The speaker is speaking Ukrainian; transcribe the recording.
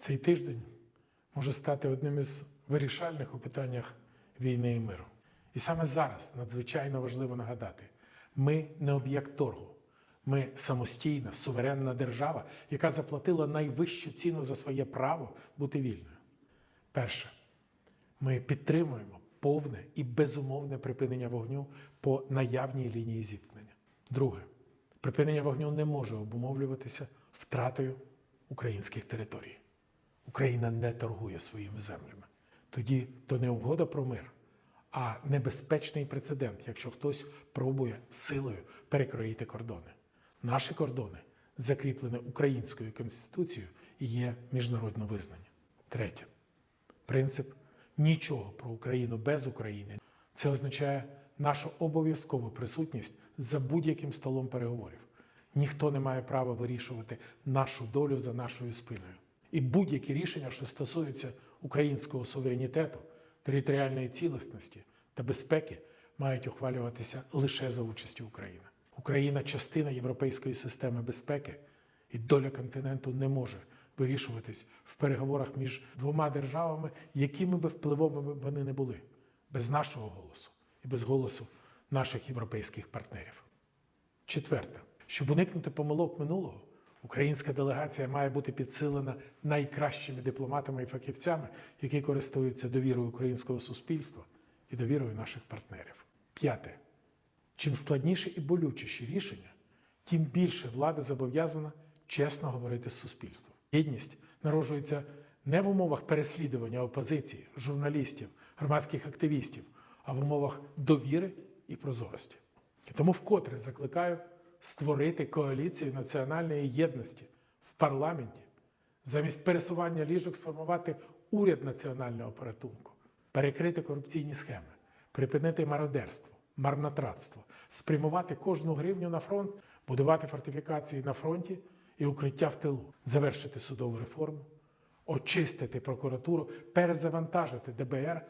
Цей тиждень може стати одним із вирішальних у питаннях війни і миру. І саме зараз надзвичайно важливо нагадати: ми не об'єкт торгу. Ми самостійна, суверенна держава, яка заплатила найвищу ціну за своє право бути вільною. Перше, ми підтримуємо повне і безумовне припинення вогню по наявній лінії зіткнення. Друге, припинення вогню не може обумовлюватися втратою українських територій. Україна не торгує своїми землями. Тоді то не угода про мир, а небезпечний прецедент, якщо хтось пробує силою перекроїти кордони. Наші кордони закріплені українською конституцією і є міжнародно визнані. Третє принцип нічого про Україну без України. Це означає нашу обов'язкову присутність за будь-яким столом переговорів. Ніхто не має права вирішувати нашу долю за нашою спиною. І будь-які рішення, що стосуються українського суверенітету, територіальної цілісності та безпеки, мають ухвалюватися лише за участю України. Україна частина європейської системи безпеки, і доля континенту не може вирішуватись в переговорах між двома державами, якими би впливовими вони не були, без нашого голосу і без голосу наших європейських партнерів. Четверте, щоб уникнути помилок минулого, українська делегація має бути підсилена найкращими дипломатами і фахівцями, які користуються довірою українського суспільства і довірою наших партнерів. П'яте. Чим складніші і болючіші рішення, тим більше влада зобов'язана чесно говорити з суспільством. Єдність народжується не в умовах переслідування опозиції, журналістів, громадських активістів, а в умовах довіри і прозорості. Тому вкотре закликаю створити коаліцію національної єдності в парламенті, замість пересування ліжок сформувати уряд національного порятунку, перекрити корупційні схеми, припинити мародерство, марнотратство, спрямувати кожну гривню на фронт, будувати фортифікації на фронті і укриття в тилу, завершити судову реформу, очистити прокуратуру, перезавантажити ДБР